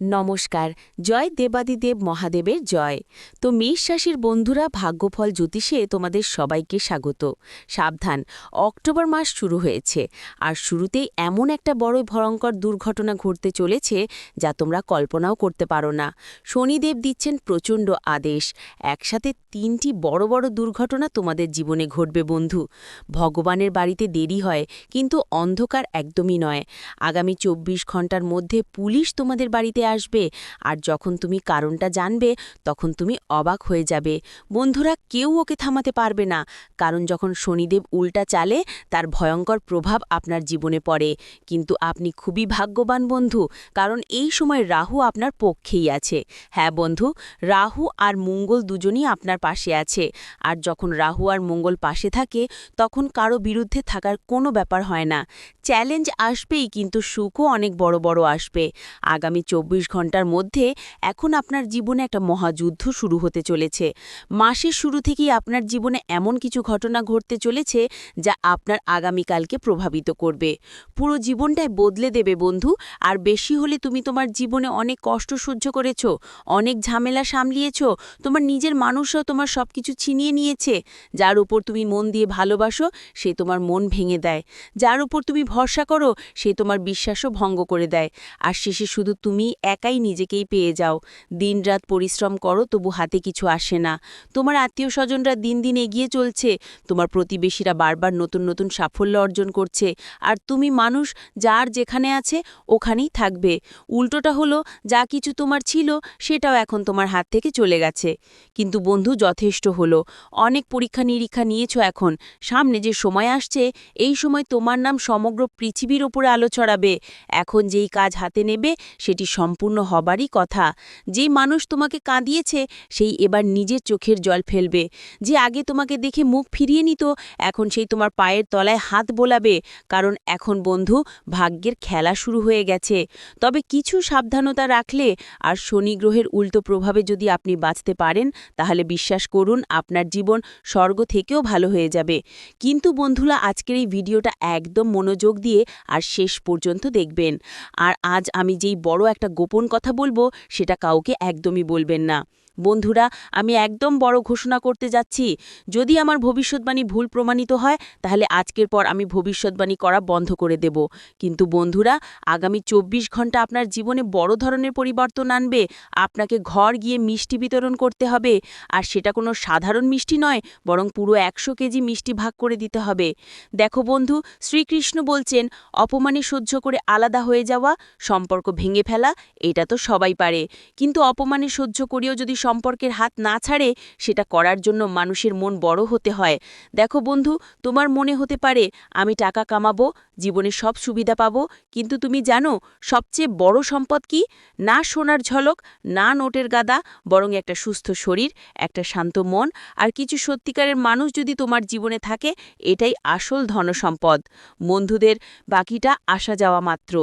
নমস্কার, জয় দেবাদিদেব মহাদেবের জয়। তো মেষ রাশির বন্ধুরা, ভাগ্যফল জ্যোতিষে তোমাদের সবাইকে স্বাগত। সাবধান, অক্টোবর মাস শুরু হয়েছে, আর শুরুতেই এমন একটা বড় ভয়ঙ্কর দুর্ঘটনা ঘটতে চলেছে যা তোমরা কল্পনাও করতে পারো না। শনিদেব দিচ্ছেন প্রচণ্ড আদেশ, একসাথে তিনটি বড় বড় দুর্ঘটনা তোমাদের জীবনে ঘটবে বন্ধু। ভগবানের বাড়িতে দেরি হয়, কিন্তু অন্ধকার একদমই নয়। আগামী চব্বিশ ঘণ্টার মধ্যে পুলিশ তোমাদের বাড়িতে আসবে। আর যখন তুমি কারণটা জানবে, তখন তুমি অবাক হয়ে যাবে। বন্ধুরা, কেউ ওকে থামাতে পারবে না। কারণ যখন শনিদেব উল্টা চালে, তার ভয়ঙ্কর প্রভাব আপনার জীবনে পড়ে। কিন্তু আপনি খুবই ভাগ্যবান বন্ধু, কারণ এই সময় রাহু আপনার পক্ষেই আছে। হ্যাঁ বন্ধু, রাহু আর মঙ্গল দুজনই আপনার পাশে আছে। আর যখন রাহু আর মঙ্গল পাশে থাকে, তখন কারও বিরুদ্ধে থাকার কোনো ব্যাপার হয় না। চ্যালেঞ্জ আসবেই, কিন্তু সুখও অনেক বড় বড় আসবে। আগামী চব্বিশ ঘণ্টার মধ্যে এখন আপনার জীবনে একটা মহাযুদ্ধ শুরু হতে চলেছে। মাসের শুরু থেকেই আপনার জীবনে এমন কিছু ঘটনা ঘটতে চলেছে যা আপনার আগামীকালকে প্রভাবিত করবে। পুরো জীবনটাই বদলে দেবে বন্ধু, আর বেশি হলে তুমি তোমার জীবনে অনেক কষ্ট সহ্য করেছ, অনেক ঝামেলা সামলিয়েছ, তোমার নিজের মানুষও তোমার সব কিছু ছিনিয়ে নিয়েছে, যার উপর তুমি মন দিয়ে ভালোবাসো, সে তোমার মন ভেঙে দেয়। যার উপর তুমি ভরসা করো, সে তোমার বিশ্বাসও ভঙ্গ করে দেয়। আর শেষে শুধু তুমি একাই নিজেকেই পেয়ে যাও। দিনরাত পরিশ্রম করো, তবু হাতে কিছু আসে না। তোমার আত্মীয় স্বজনরা দিন দিন এগিয়ে চলছে। তোমার প্রতিবেশীরা বারবার নতুন নতুন সাফল্য অর্জন করছে। আর তুমি মানুষ, যার যেখানে আছে, ওখানেই থাকবে। উল্টোটা হলো, যা কিছু তোমার ছিল, সেটাও এখন তোমার হাত থেকে চলে গেছে। কিন্তু বন্ধু, যথেষ্ট হলো। অনেক পরীক্ষা নিরীক্ষা নিয়েছো এখন। সামনে যে সময় আসছে, এই সময় তোমার নাম সমগ্র পৃথিবীর ওপরে আলো ছড়াবে। এখন যেই কাজ হাতে নেবে, সেটি সম্পূর্ণ হবারই কথা। যেই মানুষ তোমাকে কাঁদিয়েছে, সেই এবার নিজের চোখের জল ফেলবে। যে আগে তোমাকে দেখে মুখ ফিরিয়ে নিত, এখন সেই তোমার পায়ের তলায় হাত বোলাবে। কারণ এখন, বন্ধু, ভাগ্যের খেলা শুরু হয়ে গেছে। তবে কিছু সাবধানতা রাখলে আর শনি গ্রহের উল্টো প্রভাবে যদি আপনি বাঁচতে পারেন, তাহলে বিশ্বাস করুন, আপনার জীবন স্বর্গ থেকেও ভালো হয়ে যাবে। কিন্তু বন্ধুরা, আজকের এই ভিডিওটা একদম মনোযোগ দিয়ে আর শেষ পর্যন্ত দেখবেন। আর আজ আমি যেই বড় একটা কথা বলব সেটা কাউকে একদমই বলবেন না। বন্ধুরা, আমি একদম বড় ঘোষণা করতে যাচ্ছি, যদি আমার ভবিষ্যৎবাণী ভুল প্রমাণিত হয়, তাহলে আজকের পর আমি ভবিষ্যৎবাণী করা বন্ধ করে দেব। কিন্তু বন্ধুরা, আগামী চব্বিশ ঘণ্টা আপনার জীবনে বড় ধরনের পরিবর্তন আনবে, আপনাকে ঘর গিয়ে মিষ্টি বিতরণ করতে হবে, আর সেটা কোনো সাধারণ মিষ্টি নয়, বরং পুরো একশো কেজি মিষ্টি ভাগ করে দিতে হবে। দেখো বন্ধু, শ্রীকৃষ্ণ বলছেন, অপমানে সহ্য করে আলাদা হয়ে যাওয়া, সম্পর্ক ভেঙে ফেলা, এটা তো সবাই পারে। কিন্তু অপমানে সহ্য করেও যদি সম্পর্কের হাত না ছাড়ে সেটা করার জন্য মানুষের মন বড় হতে হয়। দেখো বন্ধু, তোমার মনে হতে পারে, আমি টাকা কামাবো, জীবনে সব সুবিধা পাবো, কিন্তু তুমি জানো, সবচেয়ে বড় সম্পদ কি? না সোনার ঝলক, না নোটের গাদা, বরং একটা সুস্থ শরীর, একটা শান্ত মন, আর কিছু সত্যিকারের মানুষ যদি তোমার জীবনে থাকে, এটাই আসল ধনসম্পদ। বন্ধুদের, বাকিটা আসা যাওয়া মাত্র।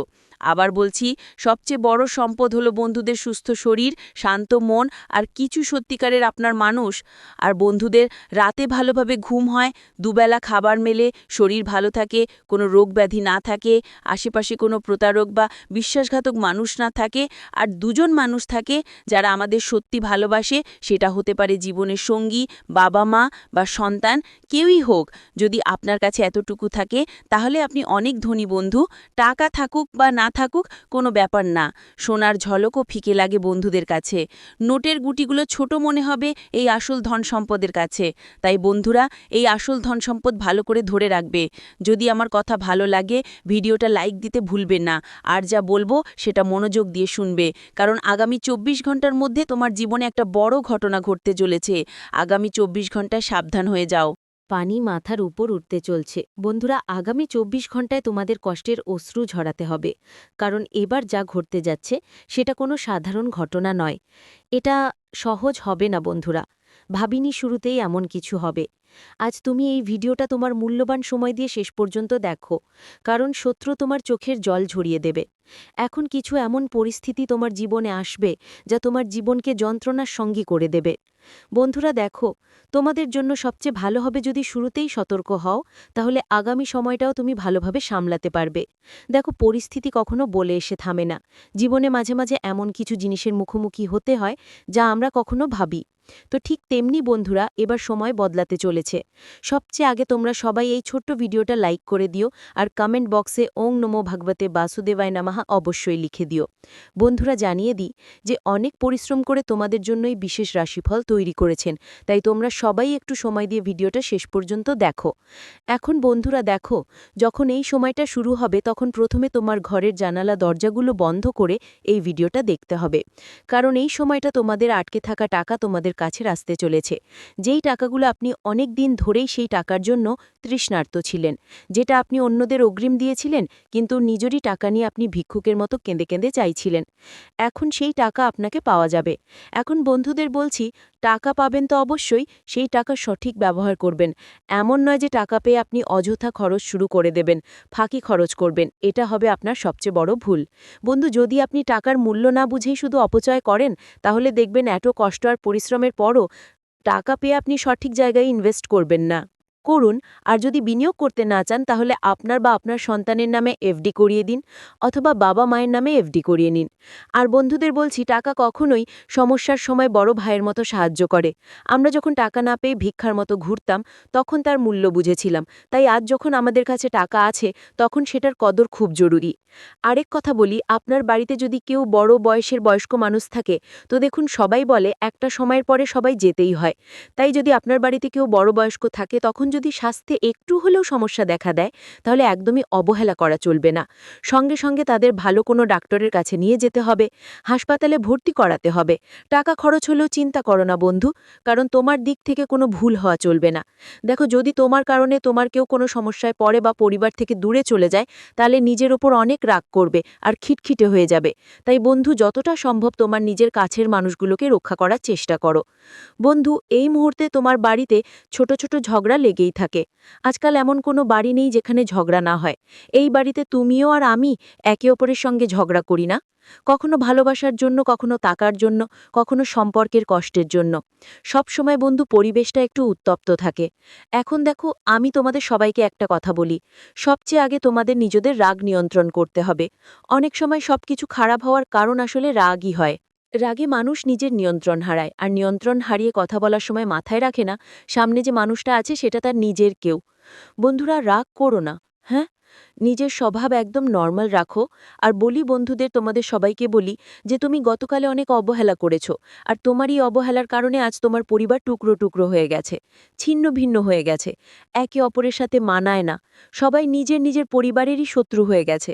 আবার বলছি, সবচেয়ে বড় সম্পদ হলো বন্ধুদের সুস্থ শরীর, শান্ত মন আর কিছু সত্যিকারের আপনার মানুষ। আর বন্ধুদের রাতে ভালোভাবে ঘুম হয়, দুবেলা খাবার মেলে, শরীর ভালো থাকে, কোনো রোগ ব্যাধি না থাকে, আশেপাশে কোনো প্রতারক বা বিশ্বাসঘাতক মানুষ না থাকে, আর দুজন মানুষ থাকে যারা আমাদের সত্যি ভালোবাসে, সেটা হতে পারে জীবনের সঙ্গী, বাবা মা বা সন্তান, কেউই হোক। যদি আপনার কাছে এতটুকু থাকে, তাহলে আপনি অনেক ধনী বন্ধু, টাকা থাকুক বা না থাকুক, কোনো ব্যাপার না। সোনার ঝলকও ফিকে লাগে বন্ধুদের কাছে। নোটের গুটিগুলো ছোট মনে হবে এই আসল ধন সম্পদের কাছে। তাই বন্ধুরা, এই আসল ধন সম্পদ ভালো করে ধরে রাখবে। যদি আমার কথা ভালো লাগে, ভিডিওটা লাইক দিতে ভুলবে না। আর যা বলব, সেটা মনোযোগ দিয়ে শুনবে। কারণ আগামী চব্বিশ ঘণ্টার মধ্যে তোমার জীবনে একটা বড় ঘটনা ঘটতে চলেছে। আগামী চব্বিশ ঘন্টায় সাবধান হয়ে যাও। পানি মাথার উপর উঠতে চলছে। বন্ধুরা, আগামী চব্বিশ ঘন্টায় তোমাদের কষ্টের অশ্রু ঝরাতে হবে, কারণ এবার যা ঘটতে যাচ্ছে সেটা কোনো সাধারণ ঘটনা নয়। এটা সহজ হবে না, বন্ধুরা। ভাবিনি শুরুতেই এমন কিছু হবে। আজ তুমি এই ভিডিওটা তোমার মূল্যবান সময় দিয়ে শেষ পর্যন্ত দেখো, কারণ শত্রু তোমার চোখের জল ঝরিয়ে দেবে। এখন কিছু এমন পরিস্থিতি তোমার জীবনে আসবে যা তোমার জীবনকে যন্ত্রণার সঙ্গী করে দেবে। বন্ধুরা দেখো, তোমাদের জন্য সবচেয়ে ভালো হবে যদি শুরুতেই সতর্ক হও, তাহলে আগামী সময়টাও তুমি ভালোভাবে সামলাতে পারবে। দেখো, পরিস্থিতি কখনো বলে এসে থামে না। জীবনে মাঝে মাঝে এমন কিছু জিনিসের মুখোমুখি হতে হয় যা আমরা কখনো ভাবি। তো ঠিক তেমনি বন্ধুরা, এবার সময় বদলাতে চলেছে। সবচেয়ে আগে তোমরা সবাই এই ছোট্ট ভিডিওটা লাইক করে দিও আর কমেন্ট বক্সে ওং নমো ভাগবতে বাসুদেবায় নামাহা অবশ্যই লিখে দিও। বন্ধুরা, জানিয়ে দিই যে অনেক পরিশ্রম করে তোমাদের জন্যই বিশেষ রাশিফল তৈরি করেছেন, তাই তোমরা সবাই একটু সময় দিয়ে ভিডিওটা শেষ পর্যন্ত দেখো। এখন বন্ধুরা, দেখো, যখন এই সময়টা শুরু হবে, তখন প্রথমে তোমার ঘরের জানালা দরজাগুলো বন্ধ করে এই ভিডিওটা দেখতে হবে। কারণ এই সময়টা তোমাদের আটকে থাকা টাকা তোমাদের কাছে আসতে চলেছে। যেই টাকাগুলো আপনি অনেক দিন ধরেই সেই টাকার জন্য তৃষ্ণার্ত ছিলেন, যেটা আপনি অন্যদের অগ্রিম দিয়েছিলেন, কিন্তু নিজেরই টাকা নিয়ে আপনি ভিক্ষুকের মতো কেঁদে কেঁদে চাইছিলেন। এখন সেই টাকা আপনাকে পাওয়া যাবে। এখন বন্ধুদের বলছি টাকা পাবেন তো অবশ্যই, সেই টাকা সঠিক ব্যবহার করবেন। এমন নয় যে টাকা পেয়ে আপনি অযথা খরচ শুরু করে দেবেন, ফাঁকি খরচ করবেন, এটা হবে আপনার সবচেয়ে বড় ভুল। বন্ধু, যদি আপনি টাকার মূল্য না বুঝেই শুধু অপচয় করেন, তাহলে দেখবেন এত কষ্ট আর পরিশ্রমের পরও টাকা পেয়ে আপনি সঠিক জায়গায় ইনভেস্ট করবেন না। করুন, আর যদি বিনিয়োগ করতে না চান, তাহলে আপনার বা আপনার সন্তানের নামে এফডি করিয়ে দিন, অথবা বাবা মায়ের নামে এফডি করিয়ে নিন। আর বন্ধুদের বলছি, টাকা কখনোই সমস্যার সময় বড় ভাইয়ের মতো সাহায্য করে। আমরা যখন টাকা না পেয়ে ভিক্ষার মতো ঘুরতাম, তখন তার মূল্য বুঝেছিলাম। তাই আজ যখন আমাদের কাছে টাকা আছে, তখন সেটার কদর খুব জরুরি। আরেক কথা বলি, আপনার বাড়িতে যদি কেউ বড় বয়সের বয়স্ক মানুষ থাকে, তো দেখুন, সবাই বলে, একটা সময়ের পরে সবাই যেতেই হয়। তাই যদি আপনার বাড়িতে কেউ বড় বয়স্ক থাকে, তখন যদি স্বাস্থ্যে একটু হলেও সমস্যা দেখা দেয়, তাহলে একদমই অবহেলা করা চলবে না। সঙ্গে সঙ্গে তাদের ভালো কোনো ডাক্তারের কাছে নিয়ে যেতে হবে, হাসপাতালে ভর্তি করাতে হবে। টাকা খরচ হলেও চিন্তা করো না বন্ধু, কারণ তোমার দিক থেকে কোনো ভুল হওয়া চলবে না। দেখো, যদি তোমার কারণে তোমার কেউ কোনো সমস্যায় পড়ে বা পরিবার থেকে দূরে চলে যায়, তাহলে নিজের ওপর অনেক রাগ করবে আর খিটখিটে হয়ে যাবে। তাই বন্ধু, যতটা সম্ভব তোমার নিজের কাছের মানুষগুলোকে রক্ষা করার চেষ্টা করো। বন্ধু, এই মুহূর্তে তোমার বাড়িতে ছোট ছোট ঝগড়া লেগেই থাকে। আজকাল এমন কোনো বাড়ি নেই যেখানে ঝগড়া না হয়। এই বাড়িতে তুমিও আর আমি একে অপরের সঙ্গে ঝগড়া করি না। কখনো ভালোবাসার জন্য, কখনো টাকার জন্য, কখনো সম্পর্কের কষ্টের জন্য। সব সময় বন্ধু পরিবেশটা একটু উত্তপ্ত থাকে। এখন দেখো, আমি তোমাদের সবাইকে একটা কথা বলি। সবচেয়ে আগে তোমাদের নিজেদের রাগ নিয়ন্ত্রণ করতে হবে। অনেক সময় সবকিছু খারাপ হওয়ার কারণ আসলে রাগই হয়। রাগে মানুষ নিজের নিয়ন্ত্রণ হারায়, আর নিয়ন্ত্রণ হারিয়ে কথা বলার সময় মাথায় রাখে না সামনে যে মানুষটা আছে সেটা তার নিজের কেউ। বন্ধুরা, রাগ করো না হ্যাঁ? নিজের স্বভাব একদম নর্মাল রাখো। আর বলি বন্ধুদের, তোমাদের সবাইকে বলি যে, তুমি গতকালে অনেক অবহেলা করেছ। আর তোমারই অবহেলার কারণে আজ তোমার পরিবার টুকরো টুকরো হয়ে গেছে, ছিন্ন ভিন্ন হয়ে গেছে। একে অপরের সাথে মানায় না। সবাই নিজের নিজের পরিবারেরই শত্রু হয়ে গেছে।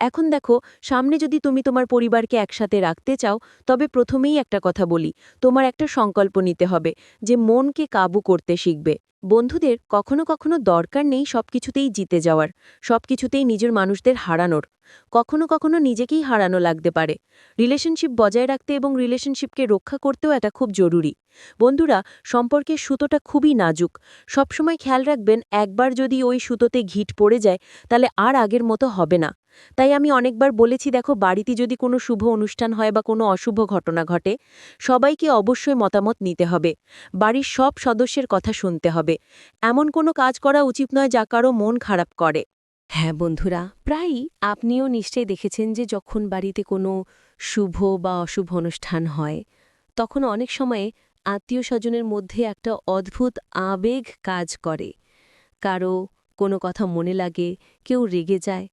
এখন দেখো, সামনে যদি তুমি তোমার পরিবারকে একসাথে রাখতে চাও, তবে প্রথমেই একটা কথা বলি, তোমার একটা সংকল্প নিতে হবে যে, মনকে কাবু করতে শিখবে। বন্ধুদের, কখনো কখনো দরকার নেই সবকিছুতেই জিতে যাওয়ার। সবকিছুতেই নিজের মানুষদের হারানোর, কখনো কখনো নিজেকেই হারানো লাগতে পারে। রিলেশনশিপ বজায় রাখতে এবং রিলেশনশিপকে রক্ষা করতেও এটা খুব জরুরি। বন্ধুরা, সম্পর্কের সুতোটা খুবই নাজুক। সবসময় খেয়াল রাখবেন, একবার যদি ওই সুতোতে ঘিট পড়ে যায়, তাহলে আর আগের মতো হবে না। তাই আমি অনেকবার বলেছি, দেখো, বাড়িতে যদি কোনো শুভ অনুষ্ঠান হয় বা কোনো অশুভ ঘটনা ঘটে, সবাইকে অবশ্যই মতামত নিতে হবে। বাড়ির সব সদস্যের কথা শুনতে হবে। এমন কোনো কাজ করা উচিত নয় যা কারও মন খারাপ করে। হ্যাঁ বন্ধুরা, প্রায়ই আপনিও নিশ্চয়ই দেখেছেন যে যখন বাড়িতে কোনো শুভ বা অশুভ অনুষ্ঠান হয়, তখন অনেক সময়ে আত্মীয় স্বজনের মধ্যে একটা অদ্ভুত আবেগ কাজ করে। কারও কোনো কথা মনে লাগে, কেউ রেগে যায়,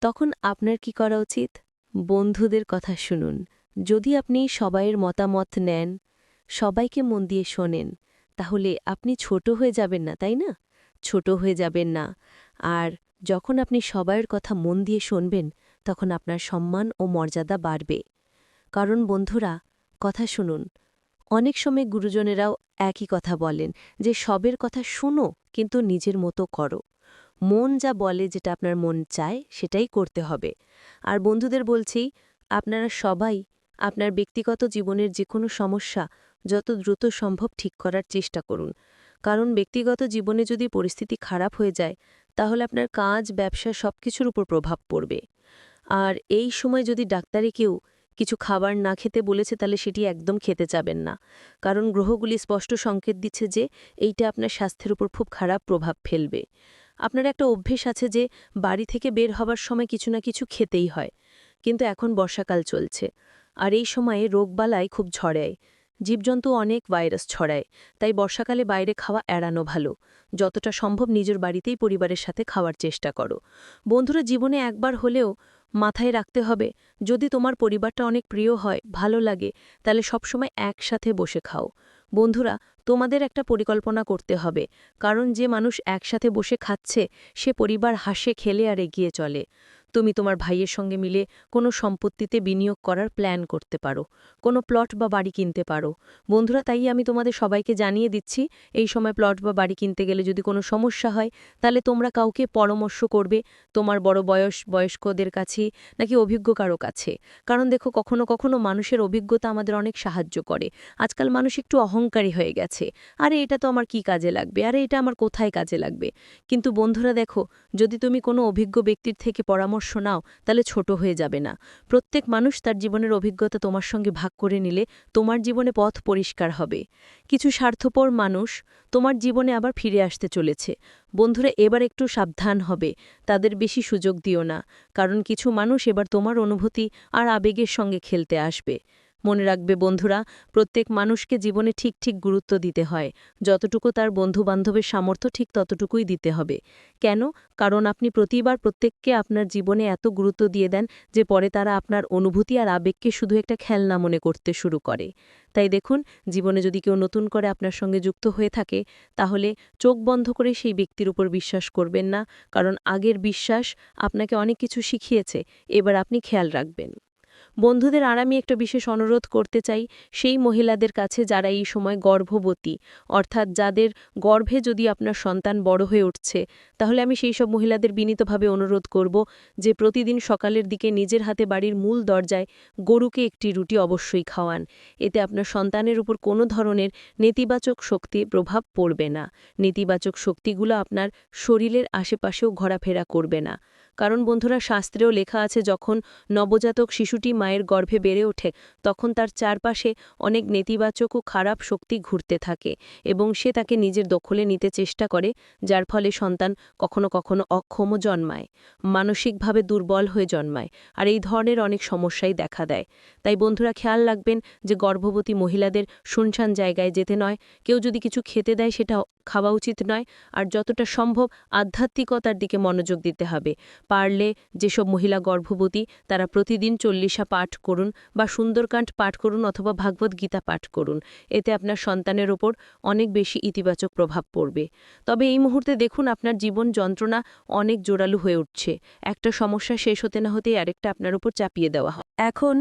তখন আপনার কি করা উচিত? বন্ধুদের কথা শুনুন। যদি আপনি সবাইয়ের মতামত নেন, সবাইকে মন দিয়ে শোনেন, তাহলে আপনি ছোট হয়ে যাবেন না, তাই না? ছোট হয়ে যাবেন না। আর যখন আপনি সবাইয়ের কথা মন দিয়ে শুনবেন, তখন আপনার সম্মান ও মর্যাদা বাড়বে। কারণ বন্ধুরা, কথা শুনুন। অনেক সময় গুরুজনেরাও একই কথা বলেন, যে সবের কথা শুনো, কিন্তু নিজের মতো করো। মন যা বলে যেটা আপনার মন চায়, সেটাই করতে হবে। আর বন্ধুদের বলছি, আপনারা সবাই আপনার ব্যক্তিগত জীবনের যে কোনো সমস্যা যত দ্রুত সম্ভব ঠিক করার চেষ্টা করুন। কারণ ব্যক্তিগত জীবনে যদি পরিস্থিতি খারাপ হয়ে যায় তাহলে আপনার কাজ, ব্যবসা সব কিছুর উপর প্রভাব পড়বে। আর এই সময় যদি ডাক্তারে কেউ কিছু খাবার না খেতে বলেছে, তাহলে সেটি একদম খেতে চাবেন না। কারণ গ্রহগুলি স্পষ্ট সংকেত দিচ্ছে যে, এইটা আপনার স্বাস্থ্যের উপর খুব খারাপ প্রভাব ফেলবে। আপনার একটা অভ্যেস আছে যে, বাড়ি থেকে বের হবার সময় কিছু না কিছু খেতেই হয়। কিন্তু এখন বর্ষাকাল চলছে। আর এই সময়ে রোগবালাই খুব ছড়ায় জীবজন্তু অনেক ভাইরাস ছড়ায়, তাই বর্ষাকালে বাইরে খাওয়া এড়ানো ভালো। যতটা সম্ভব নিজের বাড়িতেই পরিবারের সাথে খাওয়ার চেষ্টা করো। বন্ধুরা, জীবনে একবার হলেও মাথায় রাখতে হবে, যদি তোমার পরিবারটা অনেক প্রিয় হয়, ভালো লাগে, তাহলে সবসময় একসাথে বসে খাও। বন্ধুরা, তোমাদের একটা পরিকল্পনা করতে হবে, কারণ যে মানুষ একসাথে বসে খাচ্ছে, সে পরিবার হাসে, খেলে আর এগিয়ে চলে। তুমি তোমার ভাইয়ের সঙ্গে মিলে কোনো সম্পত্তিতে বিনিয়োগ করার প্ল্যান করতে পারো, কোনো প্লট বা বাড়ি কিনতে পারো। বন্ধুরা, তাই আমি তোমাদের সবাইকে জানিয়ে দিচ্ছি, এই সময় প্লট বা বাড়ি কিনতে গেলে যদি কোনো সমস্যা হয়, তাহলে তোমরা কাউকে পরামর্শ করবে, তোমার বড় বয়স, বয়স্কদের কাছে নাকি অভিজ্ঞ কারও কাছে। কারণ দেখো, কখনো কখনো মানুষের অভিজ্ঞতা আমাদের অনেক সাহায্য করে। আজকাল মানুষ একটু অহংকারী হয়ে গেছে। আরে, এটা তো আমার কি কাজে লাগবে? আরে, এটা আমার কোথায় কাজে লাগবে? কিন্তু বন্ধুরা, দেখো, যদি তুমি কোনো অভিজ্ঞ ব্যক্তির থেকে পরামর্শ নাও, তাহলে ছোট হয়ে যাবে না। প্রত্যেক মানুষ তার জীবনের অভিজ্ঞতা তোমার সঙ্গে ভাগ করে নিলে তোমার জীবনে পথ পরিষ্কার হবে। কিছু স্বার্থপর মানুষ তোমার জীবনে আবার ফিরে আসতে চলেছে। বন্ধুরা, এবার একটু সাবধান হবে, তাদের বেশি সুযোগ দিও না। কারণ কিছু মানুষ এবার তোমার অনুভূতি আর আবেগের সঙ্গে খেলতে আসবে। মনে রাখবে বন্ধুরা, প্রত্যেক মানুষকে জীবনে ঠিক ঠিক গুরুত্ব দিতে হয়। যতটুকু তার বন্ধুবান্ধবের সামর্থ্য, ঠিক ততটুকুই দিতে হবে। কেন? কারণ আপনি প্রতিবার প্রত্যেককে আপনার জীবনে এত গুরুত্ব দিয়ে দেন যে পরে তারা আপনার অনুভূতি আর আবেগকে শুধু একটা খেলনা মনে করতে শুরু করে। তাই দেখুন, জীবনে যদি কেউ নতুন করে আপনার সঙ্গে যুক্ত হয়ে থাকে, তাহলে চোখ বন্ধ করে সেই ব্যক্তির উপর বিশ্বাস করবেন না। কারণ আগের বিশ্বাস আপনাকে অনেক কিছু শিখিয়েছে, এবার আপনি খেয়াল রাখবেন। বন্ধুদের আর আমি একটা বিশেষ অনুরোধ করতে চাই সেই মহিলাদের কাছে যারা এই সময় গর্ভবতী। অর্থাৎ যাদের গর্ভে যদি আপনার সন্তান বড় হয়ে উঠছে, তাহলে আমি সেই সব মহিলাদের বিনীতভাবে অনুরোধ করব যে প্রতিদিন সকালের দিকে নিজের হাতে বাড়ির মূল দরজায় গরুকে একটি রুটি অবশ্যই খাওয়ান। এতে আপনার সন্তানের উপর কোনো ধরনের নেতিবাচক শক্তি প্রভাব পড়বে না। নেতিবাচক শক্তিগুলো আপনার শরীরের আশেপাশেও ঘোরাফেরা করবে না। কারণ বন্ধুরা শাস্ত্রেও লেখা আছে, যখন নবজাতক শিশুটি মায়ের গর্ভে বেড়ে ওঠে, তখন তার চারপাশে অনেক নেতিবাচক ও খারাপ শক্তি ঘুরতে থাকে এবং সে তাকে নিজের দখলে নিতে চেষ্টা করে, যার ফলে সন্তান কখনো কখনো অক্ষমও জন্মায়, মানসিকভাবে দুর্বল হয়ে জন্মায়, আর এই ধরনের অনেক সমস্যাই দেখা দেয়। তাই বন্ধুরা খেয়াল রাখবেন যে গর্ভবতী মহিলাদের শুনশান জায়গায় যেতে নয়, কেউ যদি কিছু খেতে দেয় সেটা খাওয়া উচিত নয়, আর যতটা সম্ভব আধ্যাত্মিকতার দিকে মনোযোগ দিতে হবে। পারলে যেসব মহিলা গর্ভবতী, তারা প্রতিদিন চল্লিশা পাঠ করুন বা সুন্দরকাণ্ড পাঠ করুন অথবা ভাগবত গীতা পাঠ করুন। এতে আপনার সন্তানের ওপর অনেক বেশি ইতিবাচক প্রভাব পড়বে। তবে এই মুহূর্তে দেখুন আপনার জীবন যন্ত্রণা অনেক জোরালো হয়ে উঠছে। একটা সমস্যা শেষ হতে না হতেই আরেকটা আপনার উপর চাপিয়ে দেওয়া হয়। এখন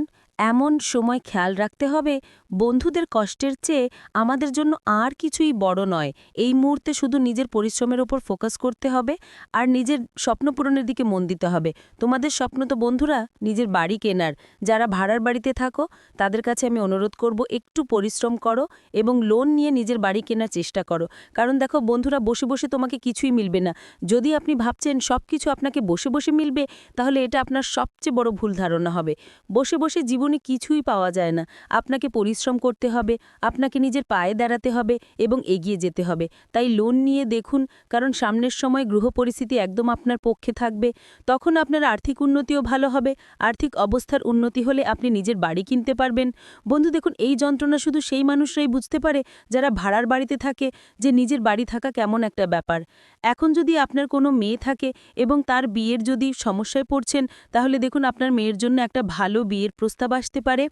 এমন সময় খেয়াল রাখতে হবে, বন্ধুদের কষ্টের চেয়ে আমাদের জন্য আর কিছুই বড় নয়। এই মুহূর্তে শুধু নিজের পরিশ্রমের ওপর ফোকাস করতে হবে আর নিজের স্বপ্ন পূরণের দিকে মন দিতে হবে। তোমাদের স্বপ্ন তো বন্ধুরা, নিজের বাড়ি কেনার। যারা ভাড়ার বাড়িতে থাকো, তাদের কাছে আমি অনুরোধ করব, একটু পরিশ্রম করো এবং লোন নিয়ে নিজের বাড়ি কেনার চেষ্টা করো। কারণ দেখো, বন্ধুরা বসে বসে তোমাকে কিছুই মিলবে না। যদি আপনি ভাবছেন সব কিছু আপনাকে বসে বসে মিলবে, তাহলে এটা আপনার সবচেয়ে বড় ভুল ধারণা হবে। বসে বসে জীবনে কিছুই পাওয়া যায় না। আপনাকে পরিশ্রম করতে হবে, আপনাকে নিজের পায়ে দাঁড়াতে হবে এবং এগিয়ে যেতে হবে। তাই লোন নিয়ে দেখুন, কারণ সামনের সময় গৃহ পরিস্থিতি একদম আপনার পক্ষে থাকবে। তখন আপনার আর্থিক উন্নতিও ভালো হবে। আর্থিক অবস্থার উন্নতি হলে আপনি নিজের বাড়ি কিনতে পারবেন। বন্ধু, দেখুন, এই যন্ত্রণা শুধু সেই মানুষরাই বুঝতে পারে, যারা ভাড়ার বাড়িতে থাকে, যে নিজের বাড়ি থাকা কেমন একটা ব্যাপার। এখন যদি আপনার কোনো মেয়ে থাকে এবং তার বিয়ের যদি সমস্যায় পড়ছেন, তাহলে দেখুন, আপনার মেয়ের জন্য একটা ভালো বিয়ের প্রস্তাব আসতে পারে,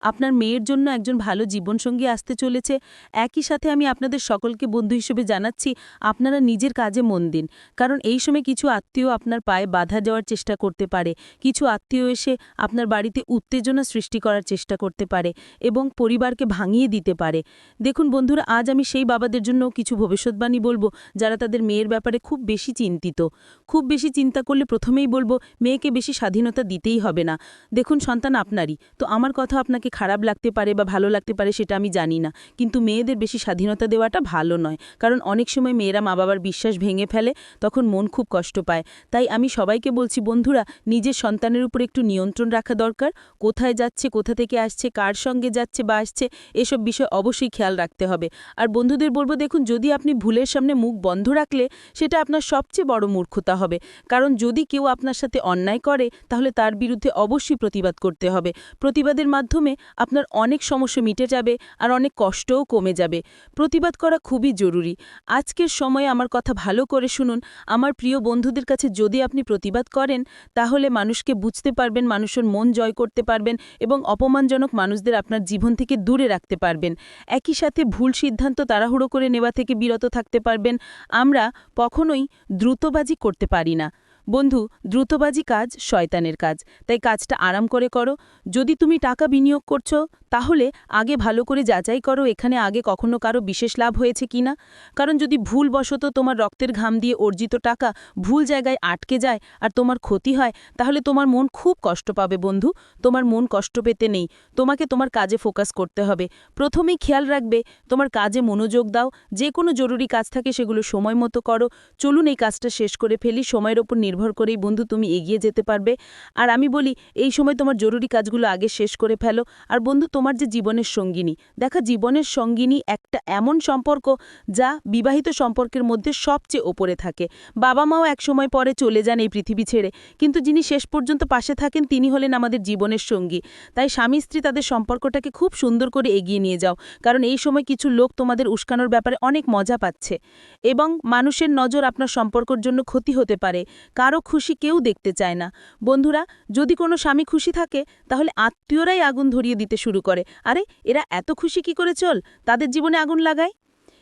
আপনার মেয়ের জন্য একজন ভালো জীবনসঙ্গী আসতে চলেছে, একই সাথে আমি আপনাদের সকলকে বন্ধু হিসেবে জানাচ্ছি, আপনারা নিজের কাজে মন দিন। কারণ এই সময় কিছু আত্মীয় আপনার পায়ে বাধা দেওয়ার চেষ্টা করতে পারে, কিছু আত্মীয় এসে আপনার বাড়িতে উত্তেজনা সৃষ্টি করার চেষ্টা করতে পারে এবং পরিবারকে ভাঙিয়ে দিতে পারে। দেখুন বন্ধুরা, আজ আমি সেই বাবাদের জন্য কিছু ভবিষ্যৎবাণী বলব, যারা তাদের মেয়ের ব্যাপারে খুব বেশি চিন্তিত। খুব বেশি চিন্তা করলে প্রথমেই বলব, মেয়েকে বেশি স্বাধীনতা দিতেই হবে না। দেখুন সন্তান আপনারই। তো আমার কথা আপনাকে খারাপ লাগতে পারে বা ভালো লাগতে পারে সেটা আমি জানি না। কিন্তু মেয়েদের বেশি স্বাধীনতা দেওয়াটা ভালো নয়। কারণ অনেক সময় মেয়েরা মা বাবার বিশ্বাস ভেঙে ফেলে, তখন মন খুব কষ্ট পায়। তাই আমি সবাইকে বলছি, বন্ধুরা, নিজের সন্তানের উপর একটু নিয়ন্ত্রণ রাখা দরকার। কোথায় যাচ্ছে, কোথা থেকে আসছে, কার সঙ্গে যাচ্ছে বা আসছে, এসব বিষয় অবশ্যই খেয়াল রাখতে হবে। আর বন্ধুদের বলব, দেখুন, যদি আপনি ভুলের সামনে মুখ বন্ধ রাখলে, সেটা আপনার সবচেয়ে বড় মূর্খতা হবে। কারণ যদি কেউ আপনার সাথে অন্যায় করে, তাহলে তার বিরুদ্ধে অবশ্যই প্রতিবাদ করতে হবে। প্রতিবাদের মাধ্যমে আপনার অনেক সমস্যা মিটে যাবে আর অনেক কষ্টও কমে যাবে। প্রতিবাদ করা খুবই জরুরি। আজকের সময়ে আমার কথা ভালো করে শুনুন। আমার প্রিয় বন্ধুদের কাছে যদি আপনি প্রতিবাদ করেন, তাহলে মানুষকে বুঝতে পারবেন, মানুষের মন জয় করতে পারবেন এবং অপমানজনক মানুষদের আপনার জীবন থেকে দূরে রাখতে পারবেন। একই সাথে ভুল সিদ্ধান্ত তাড়াহুড়ো করে নেওয়া থেকে বিরত থাকতে পারবেন। আমরা কখনোই দ্রুতবাজি করতে পারি না। বন্ধু, দ্রুতবাজি কাজ শয়তানের কাজ। তাই কাজটা আরাম করে করো। যদি তুমি টাকা বিনিয়োগ করছ, তাহলে আগে ভালো করে যাচাই করো এখানে আগে কখনো কারও বিশেষ লাভ হয়েছে কিনা কারণ যদি ভুলবশত তোমার রক্তের ঘাম দিয়ে অর্জিত টাকা ভুল জায়গায় আটকে যায় আর তোমার ক্ষতি হয়, তাহলে তোমার মন খুব কষ্ট পাবে বন্ধু। তোমার মন কষ্ট পেতে নেই। তোমাকে তোমার কাজে ফোকাস করতে হবে। প্রথমেই খেয়াল রাখবে, তোমার কাজে মনোযোগ দাও। যে কোনো জরুরি কাজ থাকে সেগুলো সময় মতো করো। চলুন এই কাজটা শেষ করে ফেলি। সময়ের ওপর নির্ভর করেই বন্ধু তুমি এগিয়ে যেতে পারবে। আর আমি বলি, এই সময় তোমার জরুরি কাজগুলো আগে শেষ করে ফেলো। আর বন্ধু, তোমার যে জীবনের সঙ্গিনী, দেখা জীবনের সঙ্গিনী একটা এমন সম্পর্ক যা বিবাহিত সম্পর্কের মধ্যে সবচেয়ে ওপরে থাকে। বাবা মাও এক সময় পরে চলে যান এই পৃথিবী ছেড়ে। কিন্তু যিনি শেষ পর্যন্ত পাশে থাকেন, তিনি হলেন আমাদের জীবনের সঙ্গী। তাই স্বামী স্ত্রী তাদের সম্পর্কটাকে খুব সুন্দর করে এগিয়ে নিয়ে যাও। কারণ এই সময় কিছু লোক তোমাদের উস্কানোর ব্যাপারে অনেক মজা পাচ্ছে। এবং মানুষের নজর আপনার সম্পর্কের জন্য ক্ষতি হতে পারে। কারও খুশি কেউ দেখতে চায় না। বন্ধুরা, যদি কোনো স্বামী খুশি থাকে, তাহলে আত্মীয়রাই আগুন ধরিয়ে দিতে শুরু করে। আরে, এরা এত খুশি কি করে চল? তাদের জীবনে আগুন লাগায়?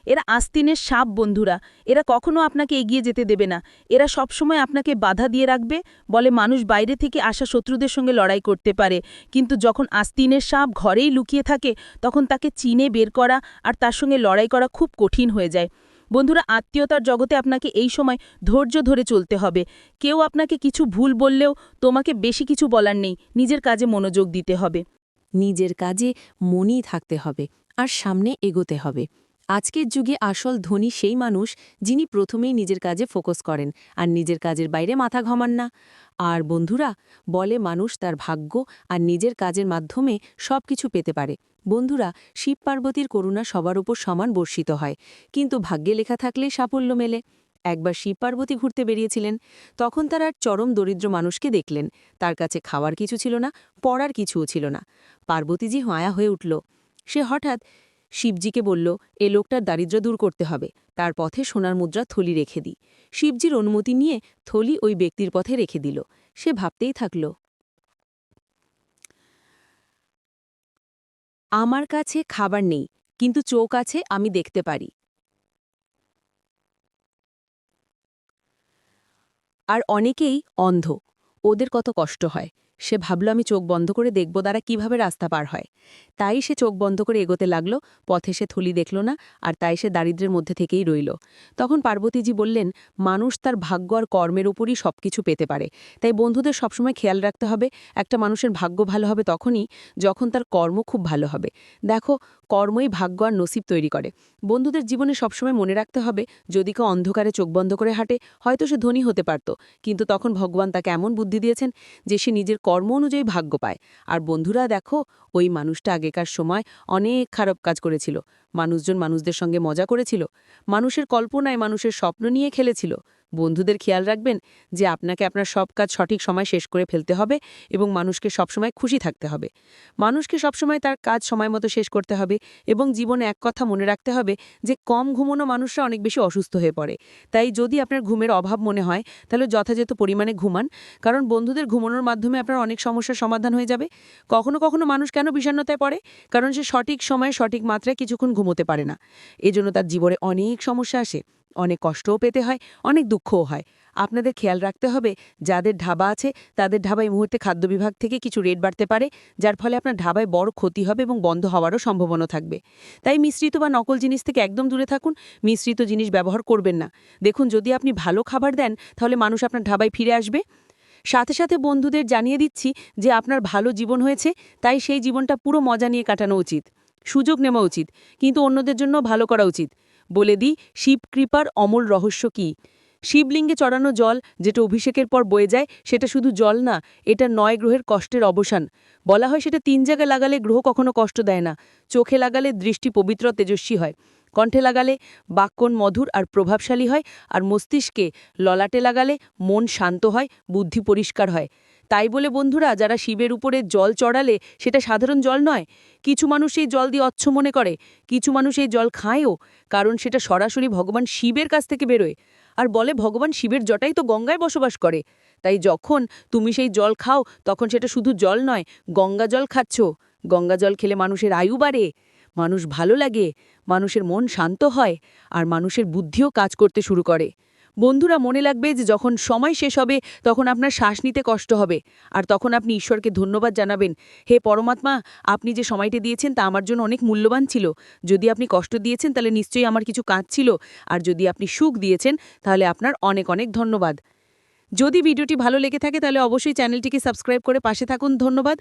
এরা আস্তিনের সাপ, বন্ধুরা। এরা কখনো আপনাকে এগিয়ে যেতে দেবে না। এরা সবসময় আপনাকে বাধা দিয়ে রাখবে, বলে মানুষ বাইরে থেকে আসা শত্রুদের সঙ্গে লড়াই করতে পারে। কিন্তু যখন আস্তিনের সাপ ঘরেই লুকিয়ে থাকে, তখন তাকে চিনে বের করা আর তার সঙ্গে লড়াই করা খুব কঠিন হয়ে যায়। বন্ধুরা, আত্মীয়তার জগতে আপনাকে এই সময় ধৈর্য ধরে চলতে হবে। কেউ আপনাকে কিছু ভুল বললেও তোমাকে বেশি কিছু বলার নেই। নিজের কাজে মনোযোগ দিতে হবে। নিজের কাজে মনই থাকতে হবে আর সামনে এগোতে হবে। আজকের যুগে আসল ধনী সেই মানুষ যিনি প্রথমেই নিজের কাজে ফোকাস করেন আর নিজের কাজের বাইরে মাথা ঘমান না। আর বন্ধুরা, বলে মানুষ তার ভাগ্য আর নিজের কাজের মাধ্যমে সব কিছু পেতে পারে। বন্ধুরা, শিব পার্বতীর করুণা সবার উপর সমান বর্ষিত হয়। কিন্তু ভাগ্যে লেখা থাকলে সাফল্য মেলে। একবার শিব পার্বতী ঘুরতে বেরিয়েছিলেন, তখন তার আর চরম দরিদ্র মানুষকে দেখলেন। তার কাছে খাওয়ার কিছু ছিল না, পড়ার কিছুও ছিল না। পার্বতীজি হায়া হয়ে উঠল, সে হঠাৎ শিবজিকে বলল, এ লোকটার দারিদ্র দূর করতে হবে। তার পথে সোনার মুদ্রা থলি রেখে দিই শিবজির অনুমতি নিয়ে থলি ওই ব্যক্তির পথে রেখে দিল। সে ভাবতেই থাকল, আমার কাছে খাবার নেই, কিন্তু চোখ আছে, আমি দেখতে পারি। আর অনেকেই অন্ধ, ওদের কত কষ্ট হয়। সে ভাবল, আমি চোখ বন্ধ করে দেখব দ্বারা কীভাবে রাস্তা পার হয়। তাই সে চোখ বন্ধ করে এগোতে লাগল, পথে সে থলি দেখল না, আর তাই সে দারিদ্রের মধ্যে থেকেই রইল। তখন পার্বতীজি বললেন, মানুষ তার ভাগ্য আর কর্মের উপরই সবকিছু পেতে পারে। তাই বন্ধুদের সবসময় খেয়াল রাখতে হবে, একটা মানুষের ভাগ্য ভালো হবে তখনই যখন তার কর্ম খুব ভালো হবে। দেখো কর্মই ভাগ্য আর নসিব তৈরি করে। বন্ধুদের জীবনে সবসময় মনে রাখতে হবে, যদি কেউ অন্ধকারে চোখ বন্ধ করে হাঁটে, হয়তো সে ধনী হতে পারত। কিন্তু তখন ভগবান তাকে এমন বুদ্ধি দিয়েছেন যে সে নিজের কর্ম অনুযায়ী ভাগ্য পায়। আর বন্ধুরা, দেখো, ওই মানুষটা আগেকার সময় অনেক খারাপ কাজ করেছিল। মানুষজন মানুষদের সঙ্গে মজা করেছিল। মানুষের কল্পনায় মানুষের স্বপ্ন নিয়ে খেলেছিল। বন্ধুদের খেয়াল রাখবেন যে আপনাকে আপনার সব কাজ সঠিক সময় শেষ করে ফেলতে হবে এবং মানুষকে সবসময় খুশি থাকতে হবে। মানুষকে সবসময় তার কাজ সময় মতো শেষ করতে হবে এবং জীবনে এক কথা মনে রাখতে হবে যে কম ঘুমোনো মানুষরা অনেক বেশি অসুস্থ হয়ে পড়ে। তাই যদি আপনার ঘুমের অভাব মনে হয়, তাহলে যথাযথ পরিমাণে ঘুমান। কারণ বন্ধুদের ঘুমানোর মাধ্যমে আপনার অনেক সমস্যার সমাধান হয়ে যাবে। কখনো কখনো মানুষ কেন বিষণ্ণতায় পড়ে? কারণ সে সঠিক সময়ে সঠিক মাত্রায় কিছুক্ষণ ঘুমোতে পারে না। এজন্য তার জীবনে অনেক সমস্যা আসে। অনেক কষ্টও পেতে হয়, অনেক দুঃখও হয়। আপনাদের খেয়াল রাখতে হবে, যাদের ঢাবা আছে, তাদের ঢাবায় মুহূর্তে খাদ্য বিভাগ থেকে কিছু রেট বাড়তে পারে, যার ফলে আপনার ঢাবায় বড় ক্ষতি হবে এবং বন্ধ হওয়ারও সম্ভাবনা থাকবে। তাই মিশ্রিত বা নকল জিনিস থেকে একদম দূরে থাকুন, মিশ্রিত জিনিস ব্যবহার করবেন না। দেখুন, যদি আপনি ভালো খাবার দেন, তাহলে মানুষ আপনার ঢাবায় ফিরে আসবে। সাথে সাথে বন্ধুদের জানিয়ে দিচ্ছি যে আপনার ভালো জীবন হয়েছে, তাই সেই জীবনটা পুরো মজা নিয়ে কাটানো উচিত। সুযোগ নেওয়া উচিত, কিন্তু অন্যদের জন্য ভালো করা উচিত। বলে দিই, শিব কৃপার অমল রহস্য কী? শিবলিঙ্গে চড়ানো জল যেটা অভিষেকের পর বয়ে যায়, সেটা শুধু জল না, এটা নয় গ্রহের কষ্টের অবসান। বলা হয় সেটা তিন জায়গায় লাগালে গ্রহ কখনো কষ্ট দেয় না, চোখে লাগালে দৃষ্টি পবিত্র তেজস্বী হয়, কণ্ঠে লাগালে বাক্যন মধুর আর প্রভাবশালী হয়, আর মস্তিষ্কে ললাটে লাগালে মন শান্ত হয়, বুদ্ধি পরিষ্কার হয়। তাই বলে বন্ধুরা, যারা শিবের উপরে জল চড়ালে সেটা সাধারণ জল নয়। কিছু মানুষ এই জল দিয়ে অচ্ছ মনে করে, কিছু মানুষ এই জল খায়ও, কারণ সেটা সরাসরি ভগবান শিবের কাছ থেকে বেরোয়। আর বলে ভগবান শিবের জটাই তো গঙ্গায় বসবাস করে। তাই যখন তুমি সেই জল খাও, তখন সেটা শুধু জল নয়, গঙ্গা জল খাচ্ছ। গঙ্গা জল খেলে মানুষের আয়ু বাড়ে, মানুষ ভালো লাগে, মানুষের মন শান্ত হয়, আর মানুষের বুদ্ধিও কাজ করতে শুরু করে। বন্ধুরা মনে লাগবে যে যখন সময় শেষ হবে, তখন আপনার শ্বাস নিতে কষ্ট হবে। আর তখন আপনি ঈশ্বরকে ধন্যবাদ জানাবেন। হে পরমাত্মা, আপনি যে সময়টা দিয়েছেন তা আমার জন্য অনেক মূল্যবান ছিল। যদি আপনি কষ্ট দিয়েছেন, তাহলে নিশ্চয়ই আমার কিছু কাজ ছিল। আর যদি আপনি সুখ দিয়েছেন, তাহলে আপনার অনেক অনেক ধন্যবাদ। যদি ভিডিওটি ভালো লেগে থাকে, তাহলে অবশ্যই চ্যানেলটিকে সাবস্ক্রাইব করে পাশে থাকুন। ধন্যবাদ।